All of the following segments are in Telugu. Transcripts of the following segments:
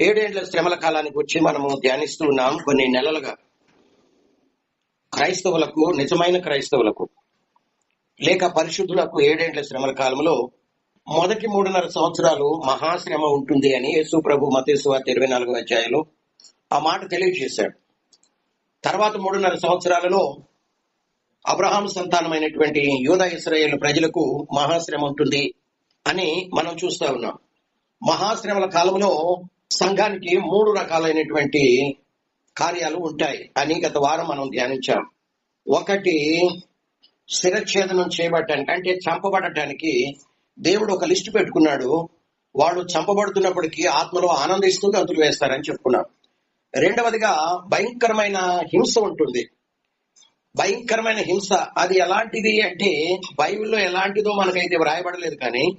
ఏడేళ్ళ శ్రమల కాలానికి వచ్చి మనము ధ్యానిస్తూ ఉన్నాం కొన్ని నెలలుగా. క్రైస్తవులకు నిజమైన క్రైస్తవులకు లేక పరిశుద్ధులకు ఏడేండ్ల శ్రమల కాలంలో మొదటి మూడున్నర సంవత్సరాలు మహాశ్రమ ఉంటుంది అని యేసు ప్రభు మతేసు ఇరవై నాలుగు అధ్యాయంలో ఆ మాట తెలియజేశాడు. తర్వాత మూడున్నర సంవత్సరాలలో అబ్రహాం సంతానమైనటువంటి యూద ఇస్రాయేల్ ప్రజలకు మహాశ్రమ ఉంటుంది అని మనం చూస్తా ఉన్నాం. మహాశ్రమల కాలంలో సంఘానికి మూడు రకాలైనటువంటి కార్యాలు ఉంటాయి. అని గత వారం మనం ధ్యానించాం. ఒకటి శిరఛేదనం చేయబడటానికి అంటే చంపబడటానికి దేవుడు ఒక లిస్టు పెట్టుకున్నాడు. వాళ్ళు చంపబడుతున్నప్పటికీ ఆత్మలో ఆనందిస్తూ గంతులు వేస్తారని చెప్పుకున్నాం. రెండవదిగా భయంకరమైన హింస ఉంటుంది. భయంకరమైన హింస. అది ఎలాంటిది అంటే బైబిల్లో ఎలాంటిదో మనకైతే వ్రాయబడలేదు కానీ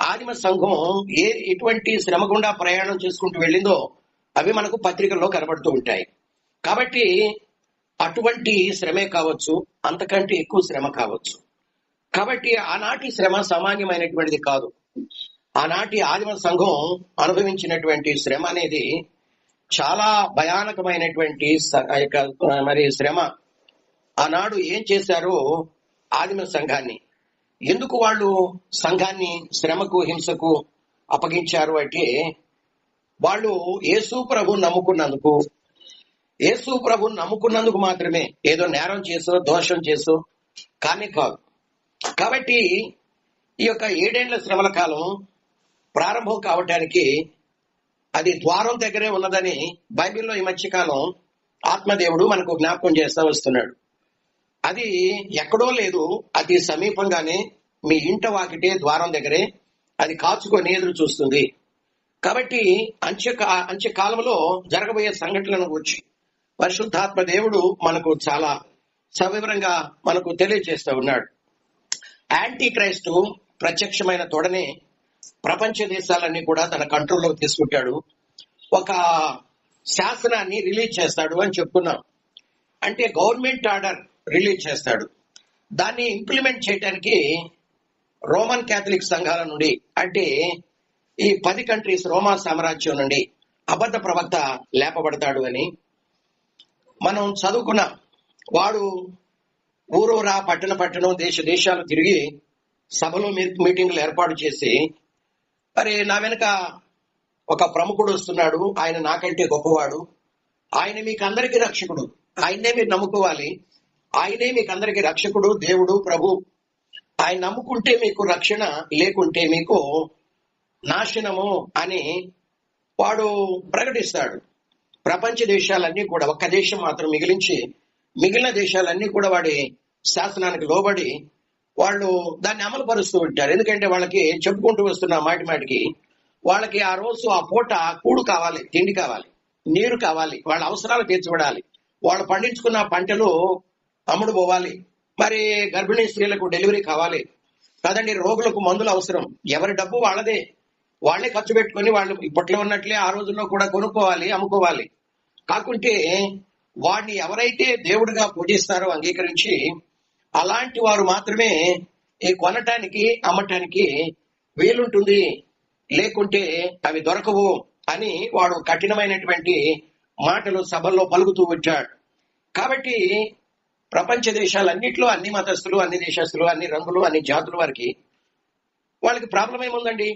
ఆదిమ సంఘం ఏ ఎటువంటి శ్రమ గుండా ప్రయాణం చేసుకుంటూ వెళ్ళిందో అవి మనకు పత్రికల్లో కనబడుతూ ఉంటాయి. కాబట్టి అటువంటి శ్రమే కావచ్చు అంతకంటే ఎక్కువ శ్రమ కావచ్చు. కాబట్టి ఆనాటి శ్రమ సామాన్యమైనటువంటిది కాదు. ఆనాటి ఆదిమ సంఘం అనుభవించినటువంటి శ్రమ అనేది చాలా భయానకమైనటువంటి మరి శ్రమ. ఆనాడు ఏం చేశారో ఆదిమ సంఘాన్ని ఎందుకు వాళ్ళు సంఘాన్ని శ్రమకు హింసకు అప్పగించారు అంటే వాళ్ళు యేసు ప్రభు నమ్ముకున్నందుకు యేసు ప్రభు నమ్ముకున్నందుకు మాత్రమే ఏదో నేరం చేసో దోషం చేసో కానీ కాదు. కాబట్టి ఈ యొక్క ఏడేండ్ల శ్రమల కాలం ప్రారంభం కావటానికి అది ద్వారం దగ్గరే ఉన్నదని బైబిల్లో ఈ మధ్యకాలం ఆత్మదేవుడు మనకు జ్ఞాపకం చేస్తా వస్తున్నాడు. అది ఎక్కడో లేదు. అతి సమీపంగానే మీ ఇంట వాకిటే ద్వారం దగ్గరే అది కాచుకొని ఎదురు చూస్తుంది. కాబట్టి అంత్య అంత్య కాలంలో జరగబోయే సంఘటనలను గురించి పరిశుద్ధాత్మ దేవుడు మనకు చాలా సవివరంగా మనకు తెలియజేస్తూ ఉన్నాడు. యాంటీ క్రైస్తు ప్రత్యక్షమైన తోడనే ప్రపంచ దేశాలన్నీ కూడా తన కంట్రోల్లో తీసుకుంటాడు. ఒక శాసనాన్ని రిలీజ్ చేస్తాడు అని చెప్పుకున్నాం అంటే గవర్నమెంట్ ఆర్డర్ రిలీజ్ చేస్తాడు. దాన్ని ఇంప్లిమెంట్ చేయడానికి రోమన్ క్యాథలిక్ సంఘాల నుండి అంటే ఈ పది కంట్రీస్ రోమా సామ్రాజ్యం నుండి అబద్ధ ప్రవక్త లేపబడతాడు అని మనం చదువుకున్న వాడు ఊరూరా పట్టణ పట్టణం దేశ దేశాలు తిరిగి సభలో మీటింగ్లు ఏర్పాటు చేసి మరి నా వెనుక ఒక ప్రముఖుడు వస్తున్నాడు ఆయన నాకంటే గొప్పవాడు ఆయన మీకు అందరికీ రక్షకుడు ఆయన్నే మీరు నమ్ముకోవాలి ఆయనే మీకు అందరికీ రక్షకుడు దేవుడు ప్రభు. ఆయన నమ్ముకుంటే మీకు రక్షణ లేకుంటే మీకు నాశనము అని వాడు ప్రకటిస్తాడు. ప్రపంచ దేశాలన్నీ కూడా ఒక్క దేశం మాత్రం మిగిలించి మిగిలిన దేశాలన్నీ కూడా వాడి శాసనానికి లోబడి వాళ్ళు దాన్ని అమలు పరుస్తూ ఉంటారు. ఎందుకంటే వాళ్ళకి చెప్పుకుంటూ వస్తున్న మాటి మాటికి వాళ్ళకి ఆ రోజు ఆ పూట కూడు కావాలి తిండి కావాలి నీరు కావాలి వాళ్ళ అవసరాలు తీర్చబడాలి. వాళ్ళు పండించుకున్న పంటలు అమ్ముడు పోవాలి. మరి గర్భిణీ స్త్రీలకు డెలివరీ కావాలి. కదండి రోగులకు మందులు అవసరం. ఎవరి డబ్బు వాళ్ళదే. వాళ్ళే ఖర్చు పెట్టుకొని వాళ్ళు ఇప్పట్లో ఉన్నట్లే ఆ రోజుల్లో కూడా కొనుక్కోవాలి అమ్ముకోవాలి. కాకుంటే వాడిని ఎవరైతే దేవుడిగా పూజిస్తారో అంగీకరించి అలాంటి వారు మాత్రమే ఈ కొనటానికి అమ్మటానికి వీలుంటుంది. లేకుంటే అవి దొరకవు అని వాడు కఠినమైనటువంటి మాటలు సభల్లో పలుకుతూ వచ్చాడు. కాబట్టి ప్రపంచ దేశాలన్నింటిలో అన్ని మతస్థులు అన్ని దేశస్తులు అన్ని రంగులు అన్ని జాతుల వారికి వాళ్ళకి ప్రాబ్లం ఏముందండి?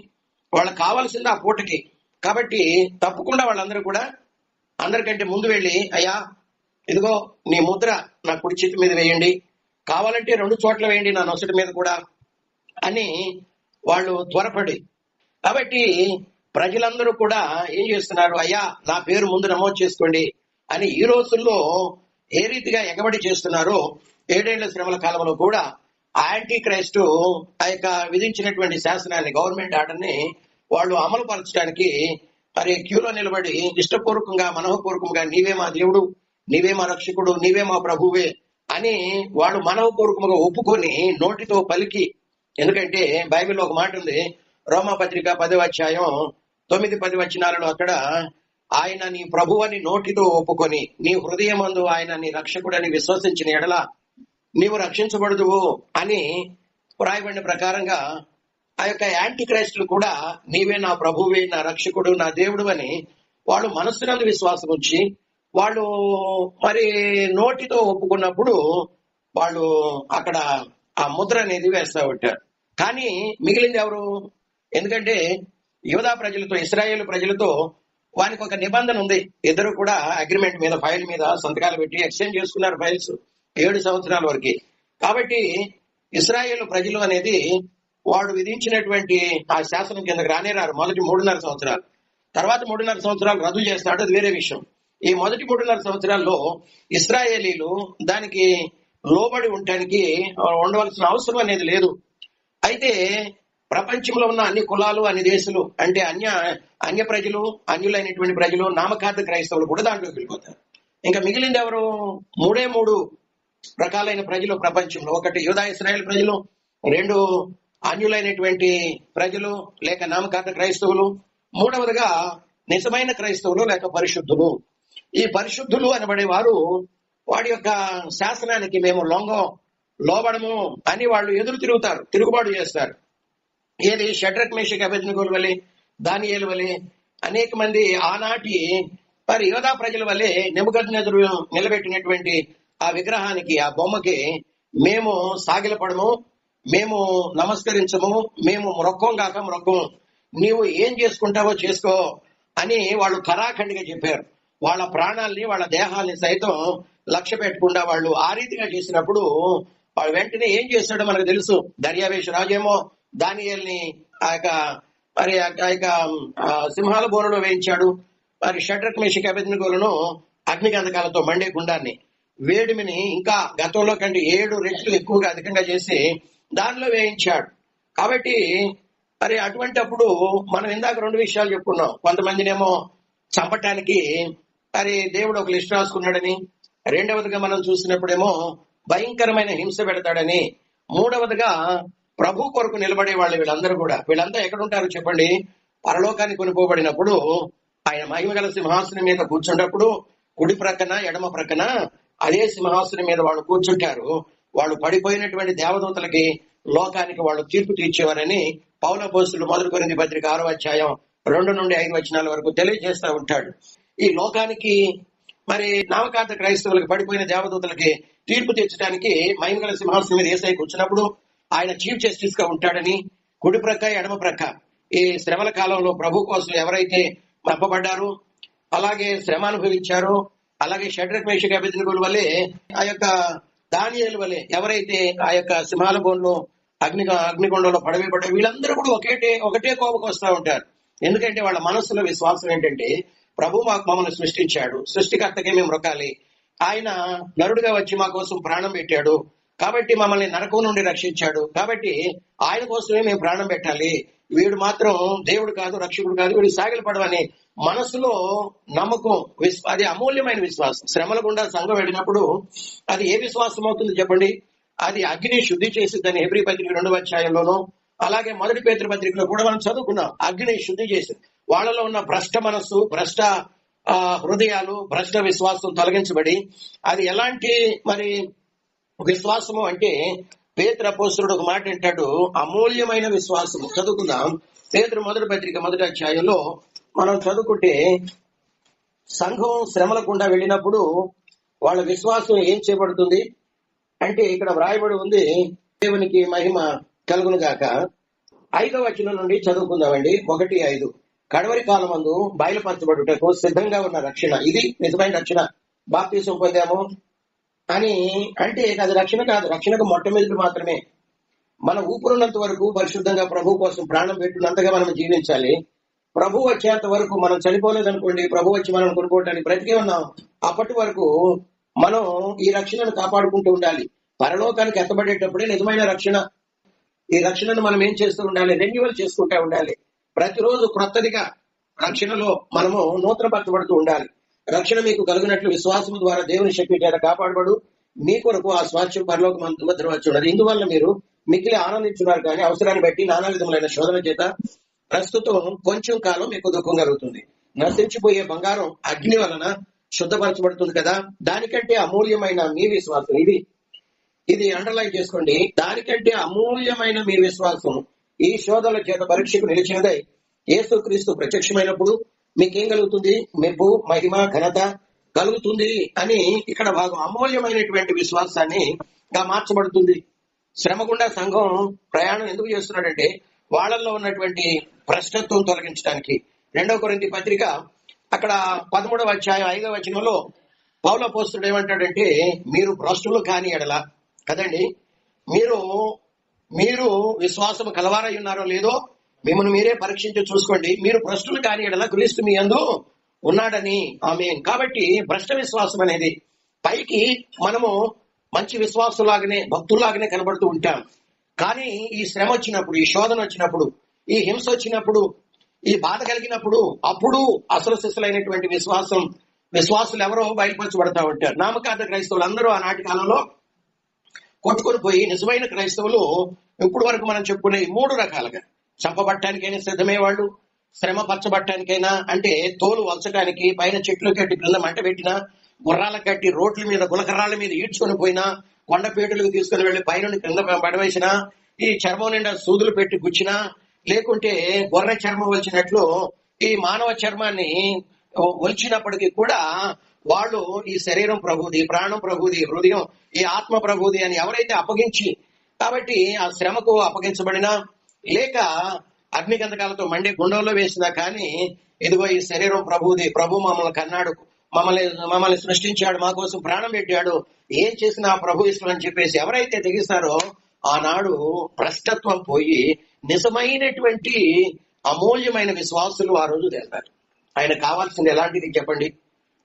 వాళ్ళకి కావాల్సింది ఆ పూటకి. కాబట్టి తప్పకుండా వాళ్ళందరూ కూడా అందరికంటే ముందు వెళ్ళి అయ్యా ఇదిగో నీ ముద్ర నా కుడి చేతి మీద వేయండి. కావాలంటే రెండు చోట్ల వేయండి నా నొసటి మీద కూడా అని వాళ్ళు త్వరపడి. కాబట్టి ప్రజలందరూ కూడా ఏం చేస్తున్నారు? అయ్యా నా పేరు ముందు నమోదు చేసుకోండి అని ఈ రోజుల్లో ఏ రీతిగా ఎగబడి చేస్తున్నారో ఏడేళ్ళ శ్రమల కాలంలో కూడా ఆ యాంటీ క్రైస్టు ఆ యొక్క విధించినటువంటి శాసనాన్ని గవర్నమెంట్ ఆర్డర్ని వాళ్ళు అమలు పరచడానికి మరి క్యూలో నిలబడి ఇష్టపూర్వకంగా మనోపూర్వకంగా నీవే మా దేవుడు నీవే మా రక్షకుడు నీవే మా ప్రభువే అని వాళ్ళు మనోపూర్వకంగా ఒప్పుకొని నోటితో పలికి. ఎందుకంటే బైబిల్లో ఒక మాట ఉంది రోమా పత్రిక పదవ అధ్యాయం తొమ్మిది పది వచనాలలో అక్కడ ఆయన నీ ప్రభువని నోటితో ఒప్పుకొని నీ హృదయమందు ఆయన నీ రక్షకుడని విశ్వసించిన ఎడల నీవు రక్షించబడదువు అని వ్రాయబడిన ప్రకారంగా ఆ యొక్క యాంటీ క్రైస్టులు కూడా నీవే నా ప్రభువే నా రక్షకుడు నా దేవుడు అని వాళ్ళు మనస్సునందు విశ్వాసం ఉంచి వాళ్ళు మరి నోటితో ఒప్పుకున్నప్పుడు వాళ్ళు అక్కడ ఆ ముద్ర అనేది వేస్తా ఉంటారు కానీ మిగిలింది ఎవరు? ఎందుకంటే యువదా ప్రజలతో ఇస్రాయేల్ ప్రజలతో వానికి ఒక నిబంధన ఉంది. ఇద్దరు కూడా అగ్రిమెంట్ మీద ఫైల్ మీద సంతకాలు పెట్టి ఎక్స్చేంజ్ చేసుకున్నారు ఫైల్స్ ఏడు సంవత్సరాల వరకు. కాబట్టి ఇస్రాయేల్ ప్రజలు అనేది వాడు విధించినటువంటి ఆ శాసనం కిందకు రానేరారు మొదటి మూడున్నర సంవత్సరాలు. తర్వాత మూడున్నర సంవత్సరాలు రద్దు చేస్తాడు. అది వేరే విషయం. ఈ మొదటి మూడున్నర సంవత్సరాల్లో ఇస్రాయేలీలు దానికి లోబడి ఉండటానికి ఉండవలసిన అవసరం అనేది లేదు. అయితే ప్రపంచంలో ఉన్న అన్ని కులాలు అన్ని దేశాలు అంటే అన్య అన్య ప్రజలు అన్యులైనటువంటి ప్రజలు నామకార్థ క్రైస్తవులు కూడా దాంట్లోకి వెళ్ళిపోతారు. ఇంకా మిగిలింది ఎవరు? మూడే మూడు రకాలైన ప్రజలు ప్రపంచంలో. ఒకటి యూదా ఇస్రాయల్ ప్రజలు రెండు అన్యులైనటువంటి ప్రజలు లేక నామకార్థ క్రైస్తవులు మూడవదిగా నిజమైన క్రైస్తవులు లేక పరిశుద్ధులు. ఈ పరిశుద్ధులు అనబడే వారు వాడి యొక్క శాసనానికి మేము లొంగం లోబడము అని వాళ్ళు ఎదురు తిరుగుతారు తిరుగుబాటు చేస్తారు. ఏది? షడ్రక్ మేషక్ అభిజ్ఞకుల వలె దానియేలు వలె అనేక మంది ఆనాటి మరి యోధా ప్రజల వలె నెబుకద్నెదురు నిలబెట్టినటువంటి ఆ విగ్రహానికి ఆ బొమ్మకి మేము సాగిలపడము మేము నమస్కరించము మేము మొక్కం కాక మొక్కం నీవు ఏం చేసుకుంటావో చేసుకో అని వాళ్ళు కరాఖండిగా చెప్పారు. వాళ్ళ ప్రాణాల్ని వాళ్ళ దేహాల్ని సైతం లక్ష్య పెట్టకుండా వాళ్ళు ఆ రీతిగా చేసినప్పుడు వాళ్ళు వెంటనే ఏం చేస్తాడో మనకు తెలుసు. దర్యావేశ రాజేమో దానియల్ని ఆ యొక్క మరి ఆ యొక్క సింహాల బోనలో వేయించాడు. మరి షడ్రక్ మేషిక్ అభిజ్ఞకులను అగ్నిగంధకాలతో మండే గుండాన్ని. వేడిమిని ఇంకా గతంలో కంటే ఏడు రెట్లు ఎక్కువగా అధికంగా చేసి దానిలో వేయించాడు. కాబట్టి మరి అటువంటప్పుడు మనం ఇందాక రెండు విషయాలు చెప్పుకున్నాం. కొంతమందినేమో చంపటానికి మరి దేవుడు ఒక లిస్ట్ రాసుకున్నాడని రెండవదిగా మనం చూసినప్పుడేమో భయంకరమైన హింస పెడతాడని మూడవదిగా ప్రభు కొరకు నిలబడే వాళ్ళు వీళ్ళందరూ కూడా. వీళ్ళంతా ఎక్కడ ఉంటారు చెప్పండి? పరలోకాన్ని కొనుకోబడినప్పుడు ఆయన మహిమగల సింహాసనం మీద కూర్చున్నప్పుడు కుడి ప్రక్కన ఎడమ ప్రక్కన అదే సింహాసనం మీద వాళ్ళు కూర్చుంటారు. వాళ్ళు పడిపోయినటువంటి దేవదూతలకి లోకానికి వాళ్ళు తీర్పు తీర్చేవారని పౌల పోస్టులు మొదలుకొని పత్రిక ఆరో అధ్యాయం రెండు నుండి ఐదు వచనాల వరకు తెలియజేస్తా ఉంటాడు. ఈ లోకానికి మరి నామకాంత క్రైస్తవులకు పడిపోయిన దేవదూతలకి తీర్పు తీర్చడానికి మహిమగల సింహాసనం మీద ఏసై కూర్చున్నప్పుడు ఆయన చీఫ్ జస్టిస్గా ఉంటాడని కుడి ప్రక్క ఎడమ ప్రక్క. ఈ శ్రమల కాలంలో ప్రభు కోసం ఎవరైతే పంపబడ్డారో అలాగే శ్రమ అనుభవించారు అలాగే షడ్రక్ మేషక అభిజ్ఞుల వల్లే ఆ యొక్క దానియల వల్లే ఎవరైతే ఆ యొక్క సింహాల బోన్లో అగ్ని అగ్నికొండంలో పడవేయబడ్డారు వీళ్ళందరూ కూడా ఒకటే ఒకటే కోపకు వస్తూ ఉంటారు. ఎందుకంటే వాళ్ళ మనస్సులో విశ్వాసం ఏంటంటే ప్రభు మాకు మమ్మల్ని సృష్టించాడు. సృష్టికర్తకే మేము రొక్కాలి. ఆయన నరుడుగా వచ్చి మా కోసం ప్రాణం పెట్టాడు. కాబట్టి మమ్మల్ని నరకం నుండి రక్షించాడు. కాబట్టి ఆయన కోసమే మేము ప్రాణం పెట్టాలి. వీడు మాత్రం దేవుడు కాదు రక్షకుడు కాదు వీడు సాగిల పడవని మనసులో నమ్మకం విశ్వ అది అమూల్యమైన విశ్వాసం. శ్రమల గుండా సంఘం వెళ్ళినప్పుడు అది ఏ విశ్వాసం అవుతుంది చెప్పండి? అది అగ్ని శుద్ధి చేసిద్దని హెబ్రి పత్రిక రెండవ అధ్యాయంలోనూ అలాగే మొదటి పేతృ పత్రికలో కూడా మనం చదువుకున్నాం. అగ్ని శుద్ధి చేసి వాళ్ళలో ఉన్న భ్రష్ట మనస్సు భ్రష్ట ఆ, హృదయాలు భ్రష్ట విశ్వాసం తొలగించబడి అది ఎలాంటి మరి విశ్వాసము అంటే పేతురు అపోస్తుడు ఒక మాట అంటాడు అమూల్యమైన విశ్వాసము. చదువుకుందాం. పేతురు మొదటి పత్రిక మొదటి అధ్యాయంలో మనం చదువుకుంటే సంఘం శ్రమలకుండా వెళ్ళినప్పుడు వాళ్ళ విశ్వాసం ఏం చేయబడుతుంది అంటే ఇక్కడ వ్రాయబడి ఉంది దేవునికి మహిమ కలుగును గాక. ఐదవ వచనం నుండి చదువుకుందామండి. ఒకటి ఐదు. కడవరి కాలమందు బయలుపరచబడుటకు సిద్ధంగా ఉన్న రక్షణ. ఇది నిజమైన రక్షణ. బాప్తీసం పొందాము. అని అంటే అది రక్షణ కాదు. రక్షణకు మొట్టమొదటి మాత్రమే. మన ఊపిరున్నంత వరకు పరిశుద్ధంగా ప్రభు కోసం ప్రాణం పెట్టినంతగా మనం జీవించాలి. ప్రభు వచ్చేంత వరకు మనం చనిపోలేదు అనుకోండి ప్రభు వచ్చి మనం కొనుక్కోవడానికి బ్రతికే ఉన్నాం. అప్పటి వరకు మనం ఈ రక్షణను కాపాడుకుంటూ ఉండాలి. పరలోకానికి ఎత్తబడేటప్పుడే నిజమైన రక్షణ. ఈ రక్షణను మనం ఏం చేస్తూ ఉండాలి? రెన్యువల్ చేసుకుంటూ ఉండాలి. ప్రతిరోజు క్రొత్తదిగా రక్షణలో మనము నూతనపరచబడుతూ ఉండాలి. రక్షణ మీకు కలిగినట్లు విశ్వాసం ద్వారా దేవుని శక్తి చేత కాపాడబడు. మీ కొరకు ఆ స్వాస్థ్యం పరలోక భద్రపరచున్నారు ఇందువల్ల మీరు మిక్కిలి ఆనందించున్నారు కానీ అవసరాన్ని బట్టి నానా విధములైన శోధన చేత ప్రస్తుతం కొంచెం కాలం మీకు దుఃఖం కలుగుతుంది. నశించిపోయే బంగారం అగ్ని వలన శుద్ధపరచబడుతుంది కదా. దానికంటే అమూల్యమైన మీ విశ్వాసం ఇది. ఇది అండర్లైన్ చేసుకోండి. దానికంటే అమూల్యమైన మీ విశ్వాసం ఈ శోధనల చేత పరీక్షకు నిలిచినదై యేసుక్రీస్తు ప్రత్యక్షమైనప్పుడు మీకేం కలుగుతుంది? మెప్పు మహిమ ఘనత కలుగుతుంది అని ఇక్కడ బాగా అమూల్యమైనటువంటి విశ్వాసాన్ని మార్చబడుతుంది. శ్రమ గుండా సంఘం ప్రయాణం ఎందుకు చేస్తున్నాడంటే వాళ్ళల్లో ఉన్నటువంటి భ్రష్టత్వం తొలగించడానికి. రెండో కొరింది పత్రిక అక్కడ పదమూడవ అధ్యాయం ఐదవ వచనంలో పౌల పోస్తుడు ఏమంటాడంటే మీరు భ్రష్టులు కాని ఎడల కదండి మీరు మీరు విశ్వాసం కలవారై ఉన్నారో లేదో మిమ్మల్ని మీరే పరీక్షించి చూసుకోండి. మీరు భ్రష్టులు కాని ఎడల క్రీస్తు మీ అందు ఉన్నాడని. ఆమె కాబట్టి భ్రష్ట విశ్వాసం అనేది పైకి మనము మంచి విశ్వాసులాగానే భక్తుల్లాగానే కనబడుతూ ఉంటాం. కానీ ఈ శ్రమ వచ్చినప్పుడు ఈ శోధన వచ్చినప్పుడు ఈ హింస వచ్చినప్పుడు ఈ బాధ కలిగినప్పుడు అప్పుడు అసలు శిశులైనటువంటి విశ్వాసం విశ్వాసులు ఎవరో బయటపరచబడతా ఉంటారు. నామకార్థ క్రైస్తవులు అందరూ ఆనాటి కాలంలో కొట్టుకొని పోయి నిజమైన క్రైస్తవులు ఇప్పుడు వరకు మనం చెప్పుకునే మూడు రకాలుగా. చంపబట్టానికైనా సిద్ధమే వాళ్ళు శ్రమ పరచబట్టానికైనా అంటే తోలు వలచడానికి పైన చెట్లు కట్టి క్రింద మంట పెట్టినా గుర్రాల కట్టి రోడ్ల మీద గులకరాల మీద ఈడ్చుకొని పోయినా కొండపేటలకు తీసుకుని వెళ్ళి పైన క్రింద పడవేసినా ఈ చర్మం నిండా సూదులు పెట్టి గుచ్చినా లేకుంటే గొర్రె చర్మం వలిచినట్లు ఈ మానవ చర్మాన్ని వలిచినప్పటికీ కూడా వాళ్ళు ఈ శరీరం ప్రభుది ప్రాణం ప్రభుది హృదయం ఈ ఆత్మ ప్రభుది అని ఎవరైతే అప్పగించి కాబట్టి ఆ శ్రమకు అప్పగించబడినా లేక అగ్ని అగ్నిగంధకాలతో మండే గుండంలో వేసినా కానీ ఇదిగో ఈ శరీరం ప్రభుది ప్రభు మమ్మల్ని కన్నాడు. మమ్మల్ని మమ్మల్ని సృష్టించాడు. మా కోసం ప్రాణం పెట్టాడు. ఏం చేసినా ప్రభు ఇష్టం అని చెప్పేసి ఎవరైతే తెగిస్తారో ఆనాడు భ్రష్టత్వం పోయి నిజమైనటువంటి అమూల్యమైన విశ్వాసులు ఆ రోజు తెస్తారు ఆయన కావాల్సింది ఎలాంటిది చెప్పండి?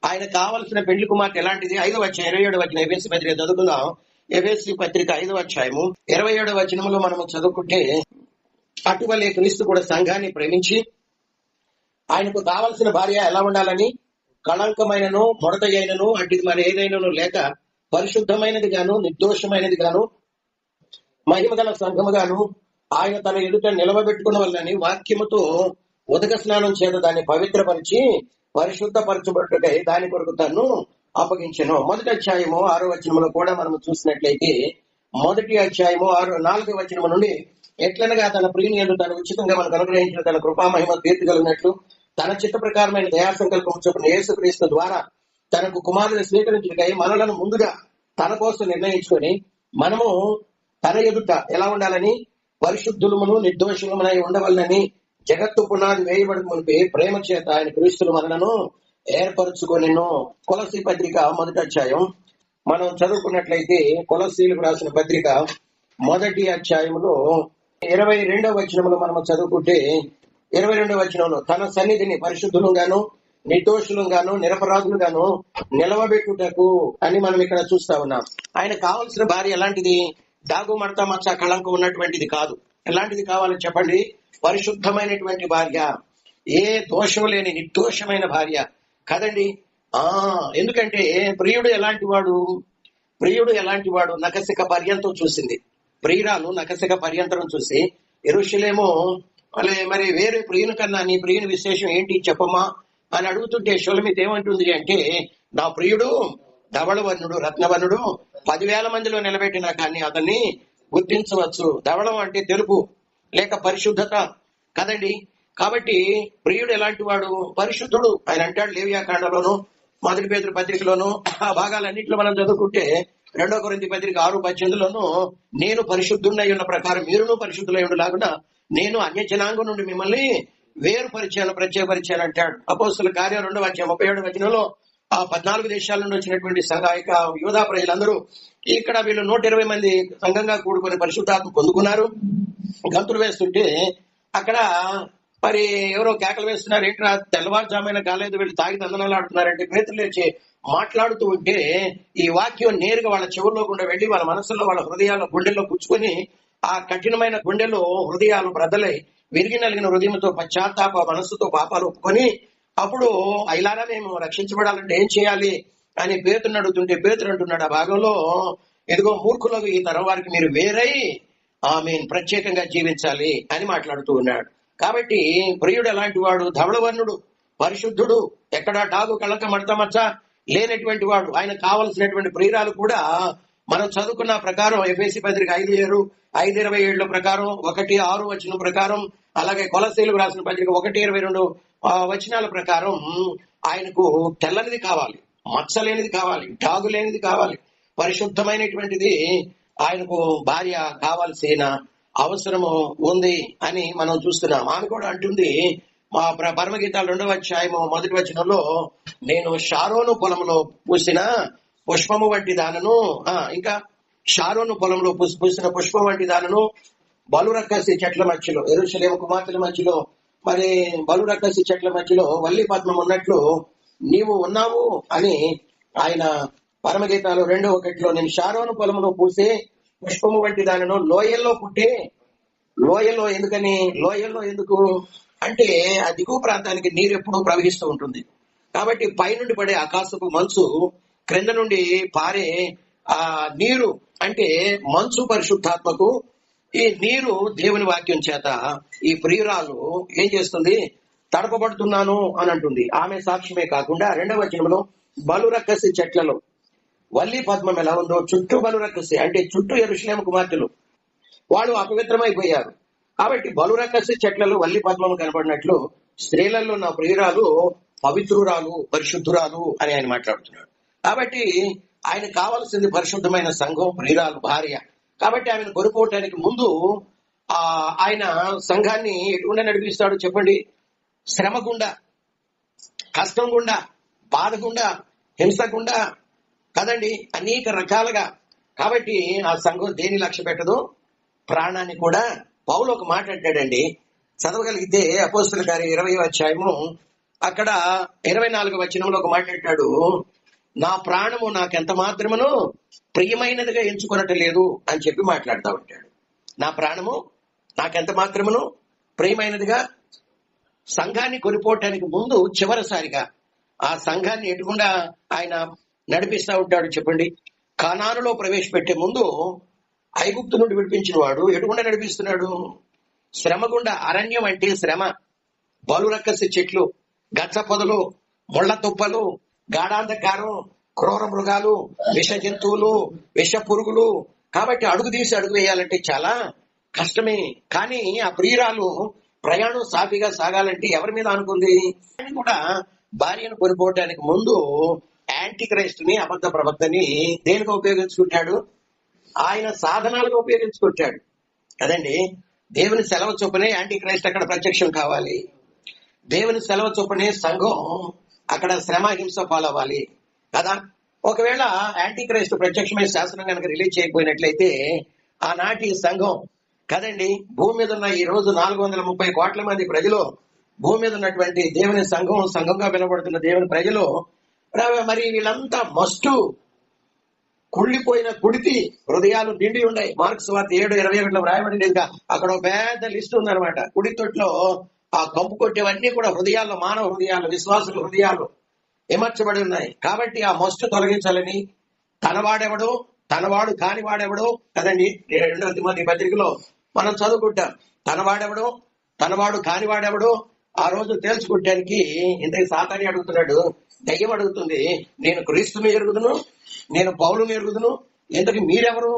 ఆయన కావలసిన పెళ్ళి కుమార్తె ఎలాంటిది? ఐదవ అధ్యాయం ఇరవై ఏడు వచ్చిన ఎఫ్ఎస్సి పత్రిక చదువుకుందాం. ఎఫ్ఎస్సి పత్రిక ఐదవ అధ్యాయము ఇరవై ఏడవ వచనములో మనము చదువుకుంటే అటువలే క్రీస్తు కూడా సంఘాన్ని ప్రేమించి ఆయనకు కావలసిన భార్య ఎలా ఉండాలని కళంకమైనను ముడత అయినను మరి ఏదైనాను లేక పరిశుద్ధమైనది గాను నిర్దోషమైనది గాను మహిమగల సంఘముగాను ఆయన తన ఎదుట నిలవబెట్టుకున్న వల్లని వాక్యముతో ఉదక స్నానం చేత దాన్ని పవిత్రపరిచి పరిశుద్ధపరచబట్టుకై దాని కొరకు తను అప్పగించను. మొదటి అధ్యాయము ఆరో వచనంలో కూడా మనం చూసినట్లయితే మొదటి అధ్యాయము ఆరు నాలుగో వచనము నుండి ఎట్లనగా తన ప్రియుని ఎందు తను ఉచితంగా మనకు అనుగ్రహించిన తన కృపా మహిమ తీర్చగలిగినట్లు తన చిత్త ప్రకారమైన దయా సంకల్పం చొప్పున యేసుక్రీస్తు ద్వారా తనకు కుమారుని స్వీకరించుటకై మనలను ముందుగా తన కోసం నిర్ణయించుకొని మనము తన ఎదుట ఎలా ఉండాలని పరిశుద్ధులమును నిర్దోషమునై ఉండవలనని జగత్తు పునాది వేయబడి మునిపి ప్రేమ చేత ఆయన క్రీస్తులు మనలను ఏర్పరచుకొనిను. కొలసి పత్రిక మొదటి అధ్యాయం. మనం చదువుకున్నట్లయితే కొలసీలకు రాసిన పత్రిక మొదటి అధ్యాయములో ఇరవై రెండవ వచనములో మనం చదువుకుంటే ఇరవై రెండవ వచనంలో తన సన్నిధిని పరిశుద్ధులుగాను నిర్దోషులుగాను నిరపరాధులుగాను నిలవబెట్టుటకు అని మనం ఇక్కడ చూస్తా ఉన్నాం. ఆయన కావలసిన భార్య ఎలాంటిది? దాగు మడత మచ్చ కళంకం ఉన్నటువంటిది కాదు. ఎలాంటిది కావాలని చెప్పండి? పరిశుద్ధమైనటువంటి భార్య. ఏ దోషం లేని నిర్దోషమైన భార్య. కదండి? ఆ ఎందుకంటే ప్రియుడు ఎలాంటి వాడు? ప్రియుడు ఎలాంటి వాడు? నకసిక పర్యంతం చూసింది. ప్రియురాలు నకసిక పర్యంతరం చూసి ఎరుషులేమో మళ్ళీ మరి వేరే ప్రియుని కన్నా నీ ప్రియుని విశేషం ఏంటి చెప్పమ్మా? అని అడుగుతుంటే షులమిత్ ఏమంటుంది అంటే నా ప్రియుడు ధవళవర్ణుడు రత్నవర్ణుడు పదివేల మందిలో నిలబెట్టినా కానీ అతన్ని గుర్తించవచ్చు. ధవళం అంటే తెలుపు లేక పరిశుద్ధత కదండి. కాబట్టి ప్రియుడు ఎలాంటి వాడు? పరిశుద్ధుడు. ఆయన అంటాడు లేవ్యాకాండలోను మొదటి పేదల పత్రికలోను ఆ భాగాలన్నింటిలో మనం చదువుకుంటే రెండో కొరింది పత్రిక ఆరు పద్దెనిమిదిలోను నేను పరిశుద్ధుడై ఉన్న ప్రకారం మీరును పరిశుద్ధులై ఉండలాగున నేను అన్య జనాంగం నుండి మిమ్మల్ని వేరు పరిచయాలు ప్రత్యేకపరిచాను అంటాడు. అపోస్తుల కార్యం రెండు వచ్చే ముప్పై ఏడు వచనంలో ఆ పద్నాలుగు దేశాల నుండి వచ్చినటువంటి సహాయక యోధా ప్రజలందరూ ఇక్కడ వీళ్ళు నూట ఇరవై మంది సంఘంగా కూడుకొని పరిశుద్ధాత్మ పొందుకున్నారు. గంతులు వేస్తుంటే అక్కడ మరి ఎవరో కేకలు వేస్తున్నారు. ఏంటి తెల్లవారుజామైన కాలేదు వీళ్ళు తాగి దందనాలు ఆడుతున్నారంటే పేతులు లేచి మాట్లాడుతూ ఉంటే ఈ వాక్యం నేరుగా వాళ్ళ చెవుల్లో గుండా వెళ్ళి వాళ్ళ మనసులో వాళ్ళ హృదయాల్లో గుండెల్లో పుచ్చుకొని ఆ కఠినమైన గుండెలో హృదయాలు బ్రదలై విరిగి నలిగిన హృదయంతో పశ్చాత్తాప మనస్సుతో పాపాలు ఒప్పుకొని అప్పుడు అయిలారా మేము రక్షించబడాలంటే ఏం చేయాలి? అని పేతుని అడుగుతుంటే పేతురు అంటున్నాడు ఆ భాగంలో ఎదుగో మూర్ఖులకు ఈ తరం వారికి మీరు వేరై ఆమె ప్రత్యేకంగా జీవించాలి అని మాట్లాడుతూ ఉన్నాడు. కాబట్టి ప్రియుడు ఎలాంటి వాడు? ధవళవర్ణుడు పరిశుద్ధుడు ఎక్కడా డాగు కళక మడతమచ్చ లేనటువంటి వాడు ఆయన కావలసినటువంటి ప్రియురాలు కూడా మనం చదువుకున్న ప్రకారం ఎఫ్ఎసి పత్రిక ఐదు ఏడు ఐదు ఇరవై ఏడుల ప్రకారం ఒకటి ఆరు వచ్చిన ప్రకారం అలాగే కొలశీలు రాసిన పత్రిక ఒకటి ఇరవై రెండు వచనాల ప్రకారం ఆయనకు తెల్లనిది కావాలి మచ్చలేనిది కావాలి డాగు లేనిది కావాలి. పరిశుద్ధమైనటువంటిది ఆయనకు భార్య కావాల్సిన అవసరము ఉంది అని మనం చూస్తున్నాం. ఆమె కూడా అంటుంది మా ప్ర- పరమగీతాలు రెండవ అధ్యాయము మొదటి వచనంలో నేను షారోను పొలంలో పూసిన పుష్పము వంటి దానను ఆ ఇంకా షారోను పొలంలో పూసి- పూసిన పుష్పం వంటి దానను బలురక్కసి చెట్ల మధ్యలో ఎరుషలేము కుమార్తెల మధ్యలో మరి బలురక్కసి చెట్ల మధ్యలో వల్లి పద్మం ఉన్నట్లు నీవు ఉన్నావు అని ఆయన పరమగీతాలు రెండో ఒకటిలో నేను షారోను పొలంలో పూసే పుష్పము వంటి దానిను లోయల్లో పుట్టే లోయలో ఎందుకని లోయల్లో ఎందుకు? అంటే ఆ దిగువ ప్రాంతానికి నీరు ఎప్పుడూ ప్రవహిస్తూ ఉంటుంది. కాబట్టి పైనుండి పడే ఆకాశపు మంచు క్రింద నుండి పారే ఆ నీరు అంటే మంచు పరిశుద్ధాత్మకు ఈ నీరు దేవుని వాక్యం చేత ఈ ప్రియురాలు ఏం చేస్తుంది? తడపబడుతున్నాను అని అంటుంది. ఆమె సాక్ష్యమే కాకుండా రెండవ వచనంలో బలురక్కసి చెట్లలో. వల్లి పద్మం ఎలా ఉందో? చుట్టూ బలురక్కసి అంటే చుట్టూ ఎరుషలేం కుమార్తెలు. వాళ్ళు అపవిత్రమైపోయారు. కాబట్టి బలురక్కసి చెట్లలో వల్లి పద్మం కనపడినట్లు స్త్రీలలో నా ప్రియురాలు పవిత్రురాలు పరిశుద్ధురాలు అని ఆయన మాట్లాడుతున్నాడు. కాబట్టి ఆయన కావలసింది పరిశుద్ధమైన సంఘం ప్రియురాలు భార్య. కాబట్టి ఆమెను కొనుక్కోవటానికి ముందు ఆ ఆయన సంఘాన్ని ఎటువంటి నడిపిస్తాడు చెప్పండి? శ్రమ గుండా కష్టం గుండా బాధ గుండా హింస గుండా కదండి? అనేక రకాలుగా. కాబట్టి ఆ సంఘం దేని లక్ష్య పెట్టదు? ప్రాణాన్ని కూడా. పౌలు ఒక మాట అంటాడండి. చదవగలిగితే అపోస్తుల గారి ఇరవై అధ్యాయము అక్కడ ఇరవై నాలుగు వచనంలో ఒక మాట్లాడాడు నా ప్రాణము నాకెంత మాత్రమును ప్రియమైనదిగా ఎంచుకొనటం లేదు అని చెప్పి మాట్లాడుతూ ఉంటాడు. నా ప్రాణము నాకెంత మాత్రమును ప్రియమైనదిగా సంఘాన్ని కొనిపోవటానికి ముందు చివరిసారిగా ఆ సంఘాన్ని ఎటుకుండా ఆయన నడిపిస్తా ఉంటాడు చెప్పండి. కనానులో ప్రవేశపెట్టే ముందు ఐగుప్తు నుండి విడిపించిన వాడు ఎటుకుండా నడిపిస్తున్నాడు? శ్రమ గుండా అరణ్యం అంటే శ్రమ. బలురక్కసి చెట్లు. గచ్చ పొదలు ముళ్ళ తుప్పలు గాఢాంధకారం క్రూర మృగాలు విష జంతువులు విష పురుగులు. కాబట్టి అడుగు తీసి అడుగు వేయాలంటే చాలా కష్టమే. కానీ ఆ ప్రియురాలు ప్రయాణం సాఫీగా సాగాలంటే ఎవరి మీద అనుకుంది అని కూడా భార్యను కొనుక్కోవడానికి ముందు యాంటీ క్రైస్ట్ని అబద్ధ ప్రవక్తని దేనికి ఉపయోగించుకుంటాడు? ఆయన సాధనాలుగా ఉపయోగించుకుంటాడు. కదండి? దేవుని సెలవు చొప్పునే యాంటీ క్రైస్ట్ అక్కడ ప్రత్యక్షం కావాలి. దేవుని సెలవు చొప్పునే సంఘం అక్కడ శ్రమ హింస పాలవ్వాలి. కదా? ఒకవేళ యాంటీ క్రైస్ట్ ప్రత్యక్షమైన శాసనం కనుక రిలీజ్ చేయకపోయినట్లయితే ఆనాటి సంఘం కదండి భూమి మీద ఉన్న ఈ రోజు నాలుగు వందల ముప్పై కోట్ల మంది ప్రజలు భూమి మీద ఉన్నటువంటి దేవుని సంఘం సంఘంగా పిలబడుతున్న దేవుని ప్రజలు మరి వీళ్ళంతా మస్టు కుళ్ళిపోయిన కుడితి హృదయాలు నిండి ఉన్నాయి. మార్క్స్ వార్త ఏడు ఇరవై ఒకటిలో వ్రాయబడినదిగా అక్కడ పెద్ద లిస్ట్ ఉందనమాట కుడి తొట్లో ఆ కంపు కొట్టేవన్నీ కూడా హృదయాల్లో మానవ హృదయాలు విశ్వాసుల హృదయాలు ఏమర్చబడి ఉన్నాయి. కాబట్టి ఆ మస్టు తొలగించాలని తనవాడెవడు తనవాడు కానివాడెవడో కదండి రెండవ తిమ్మది పత్రికలో మనం చదువుకుంటాం. తనవాడెవడు తనవాడు కానివాడెవడో ఆ రోజు తేల్చుకుంటానికి ఇంతకి సాతాని అడుగుతున్నాడు దయ్యం అడుగుతుంది నేను క్రీస్తుని ఎరుగుదును నేను పౌలుని ఎరుగుదును ఇంతకు మీరెవరు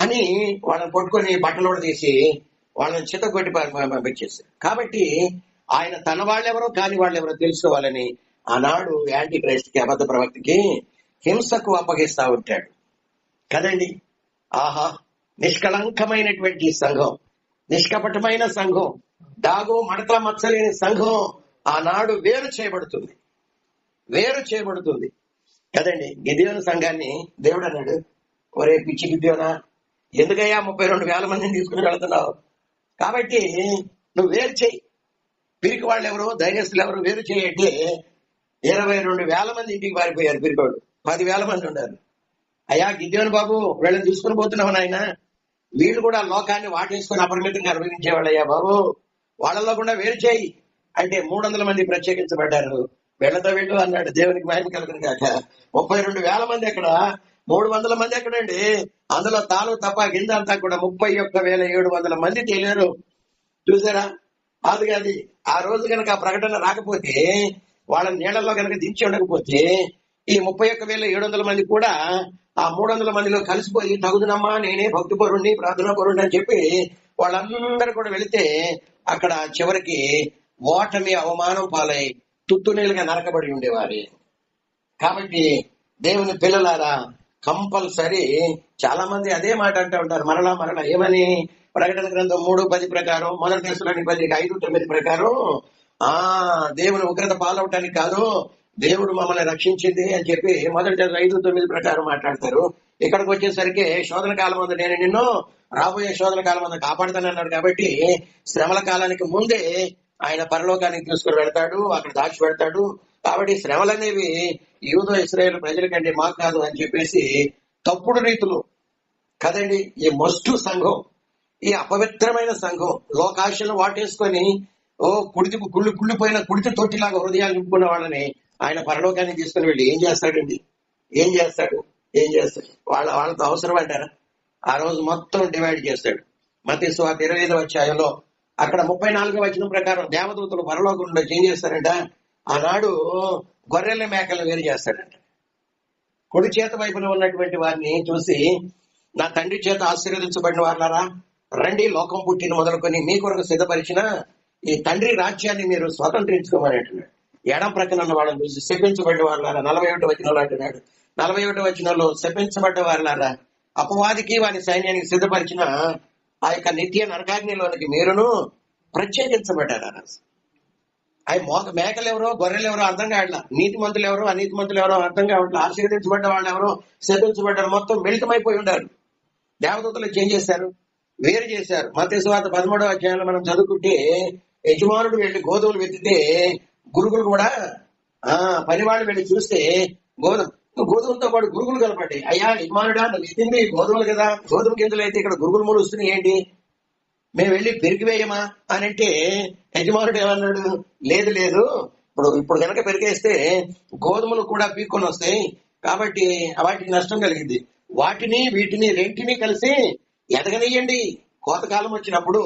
అని వాళ్ళని పట్టుకొని బట్టలు తీసి వాళ్ళని చిత్త కొట్టి పంపించేశారు. కాబట్టి ఆయన తన వాళ్ళెవరో కాని వాళ్ళెవరో తెలుసుకోవాలని ఆనాడు యాంటీ క్రైస్ట్కి అబద్ధ ప్రవక్తకి హింసకు అప్పగిస్తా ఉంటాడు. కదండి? ఆహా! నిష్కలంకమైనటువంటి సంఘం. నిష్కపటమైన సంఘం. దాగు మడతల మచ్చలేని సంఘం ఆనాడు వేరు చేయబడుతుంది. వేరు చేయబడుతుంది. కదండి? గిద్యోన సంఘాన్ని దేవుడు అన్నాడు ఒరే పిచ్చి గిద్యోనా ఎందుకయ్యా ముప్పై రెండు వేల మందిని తీసుకుని వెళుతున్నావు? కాబట్టి నువ్వు వేరు చేయి. పిరికి వాళ్ళు ఎవరు ధైర్యస్తులు ఎవరు వేరు చేయంటే ఇరవై రెండు వేల మంది ఇంటికి పారిపోయారు పిరికోడు పది మంది ఉన్నారు. అయ్యా గిద్యోని బాబు వీళ్ళని తీసుకుని పోతున్నావు నాయన. వీళ్ళు కూడా లోకాన్ని వాటేసుకుని అపరిమితంగా అనుభవించేవాళ్ళయ్యా బాబు. వాళ్ళలో కూడా వేరు చేయి. అంటే మూడు వందల మంది ప్రత్యేకించబడ్డారు. వీళ్ళతో వెళ్ళు అన్నాడు దేవునికి మహిమ కలుగును కాక ముప్పై రెండు వేల మంది అక్కడ మూడు వందల మంది ఎక్కడండి? అందులో తాను తప్ప కింద అంతా కూడా ముప్పై ఒక్క వేల ఏడు వందల మంది తేలేరు. చూసారా? అది కాదు ఆ రోజు కనుక ఆ ప్రకటన రాకపోతే వాళ్ళ నీళ్ళలో కనుక దించి ఉండకపోతే ఈ ముప్పై ఒక్క వేల ఏడు వందల మంది కూడా ఆ మూడు వందల మందిలో కలిసిపోయి తగుదునమ్మా నేనే భక్తి పరుణ్ణి ప్రార్థనా పరుణ్ణి అని చెప్పి వాళ్ళందరూ కూడా వెళితే అక్కడ చివరికి ఓటమి అవమానం పాలై తుత్తునీలుగా నరకబడి ఉండేవారు. కాబట్టి దేవుని పిల్లలారా కంపల్సరీ చాలా మంది అదే మాట అంటూ ఉంటారు. మరలా మరలా ఏమని? ప్రకటన గ్రంథం మూడు పది ప్రకారం మొదటి దశలోని పది ఐదు తొమ్మిది ప్రకారం ఆ దేవుని ఉగ్రత పాలవటానికి కాదు దేవుడు మమ్మల్ని రక్షించింది అని చెప్పి మొదటి ఐదు తొమ్మిది ప్రకారం మాట్లాడతారు. ఇక్కడికి వచ్చేసరికి శోధన కాలం ముందు నేను నిన్ను రాబోయే శోధన కాలం ముందు కాపాడుతానన్నాడు కాబట్టి శ్రమల కాలానికి ముందే ఆయన పరలోకానికి తీసుకుని వెళ్తాడు అక్కడ దాచి పెడతాడు. కాబట్టి శ్రమలు అనేవి యూదో ఇస్రాయేల్ ప్రజల కంటే మాకు కాదు అని చెప్పేసి తప్పుడు రీతులు. కదండి ఈ మస్టు సంఘం ఈ అపవిత్రమైన సంఘం లోకాశలు వాటేసుకొని ఓ కుడితి గుళ్ళు కుళ్ళిపోయిన కుడితి తొట్టిలాగా హృదయాలు నింపుకున్న వాళ్ళని ఆయన పరలోకానికి తీసుకుని వెళ్ళి ఏం చేస్తాడండి? ఏం చేస్తాడు? ఏం చేస్తాడు? వాళ్ళ వాళ్ళతో అవసరం అంటారా? ఆ రోజు మొత్తం డివైడ్ చేస్తాడు. మత స్వాత ఇరవై ఐదు అధ్యాయంలో అక్కడ ముప్పై నాలుగో వచ్చిన ప్రకారం దేవదూతలు పరలోకం ఏం చేస్తారంట? ఆనాడు గొర్రెల మేకలు వేరు చేస్తాడంట. కుడి చేత వైపున ఉన్నటువంటి వారిని చూసి నా తండ్రి చేత ఆశీర్వదించబడిన వారులారా రండి లోకం పుట్టిన మొదలుకొని మీ కొరకు సిద్ధపరిచిన ఈ తండ్రి రాజ్యాన్ని మీరు స్వతంత్రించుకోమని అంటున్నాడు ఎడం ప్రక్కన ఉన్న వాళ్ళని చూసి శపించబడ్డ వాళ్ళారా నలభై ఒకటి వచ్చిన అంటున్నాడు. నలభై ఒకటి వచ్చిన శపించబడ్డ వాళ్ళారా అపవాదికి వారి సైన్యానికి సిద్ధపరిచిన ఆ యొక్క నిత్య నరకాగ్నిలోనికి మీరును ప్రత్యేకించబడ్డారా. అవి మోక మేకలు ఎవరో గొర్రెలు ఎవరో అర్థం కావట్లా? నీతి మంతులు ఎవరో అనీతి మంతులు ఎవరో అర్థం కావట్లా? ఆశీర్వదించబడ్డ వాళ్ళు ఎవరో శపించబడ్డారు మొత్తం మిళితమైపోయి ఉండారు. దేవదూతలు ఏం చేశారు? వేరు చేశారు. మత స్వాత పదమూడవ అధ్యాయంలో మనం చదువుకుంటే యజమానుడు వెళ్ళి గోధుమలు వెతితే గురుగులు కూడా ఆ పనివాళ్ళు వెళ్ళి చూస్తే గోధుమ గోధుమలతో పాటు గురుగులు కలపండి అయ్యా యజమానుడా నువ్వు ఎత్తింది గోధుమలు కదా? గోధుమ గింజలు అయితే ఇక్కడ గురుగులు మూడు వస్తున్నాయి ఏంటి? మేము వెళ్ళి పెరిగివేయమా అని అంటే యజమానుడు ఏమన్నాడు? లేదు లేదు. ఇప్పుడు ఇప్పుడు కనుక పెరిగేస్తే గోధుమలు కూడా పీక్కొని వస్తాయి. కాబట్టి వాటికి నష్టం కలిగింది. వాటిని వీటిని రెంటిని కలిసి ఎదగనియండి. కోతకాలం వచ్చినప్పుడు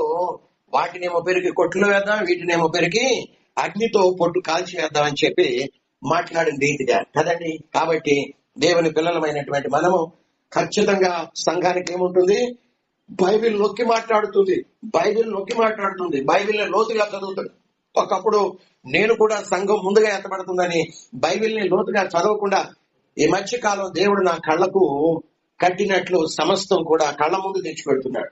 వాటినేమో పెరిగి కొట్లు వేద్దాం వీటినేమో పెరిగి అగ్నితో పొట్టు కాల్చి వేద్దాం అని చెప్పి మాట్లాడింది రీతిగా. కదండి? కాబట్టి దేవుని పిల్లలమైనటువంటి మనము ఖచ్చితంగా సంఘానికి ఏముంటుంది? బైబిల్ నొక్కి మాట్లాడుతుంది. బైబిల్ నొక్కి మాట్లాడుతుంది. బైబిల్ లోతుగా చదువుతుంది. ఒకప్పుడు నేను కూడా సంఘం ముందుగా ఎత్తబడుతుందని బైబిల్ని లోతుగా చదవకుండా ఈ మధ్య కాలం దేవుడు నా కళ్ళకు కట్టినట్లు సమస్తం కూడా కళ్ళ ముందు తెచ్చిపెడుతున్నాడు.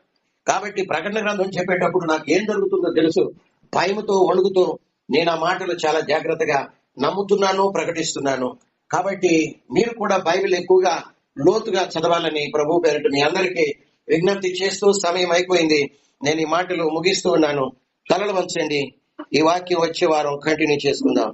కాబట్టి ప్రకటన గ్రంథం చెప్పేటప్పుడు నాకు ఏం జరుగుతుందో తెలుసు. భయముతో వణుకుతో నేను ఆ మాటలు చాలా జాగ్రత్తగా నమ్ముతున్నాను ప్రకటిస్తున్నాను. కాబట్టి మీరు కూడా బైబిల్ ఎక్కువగా లోతుగా చదవాలని ప్రభు పేరిట మీ అందరికీ విజ్ఞప్తి చేస్తూ సమయం అయిపోయింది. నేను ఈ మాటలు ముగిస్తూ ఉన్నాను. తలలు వంచండి. ఈ వాక్యం వచ్చే వారం కంటిన్యూ చేసుకుందాం.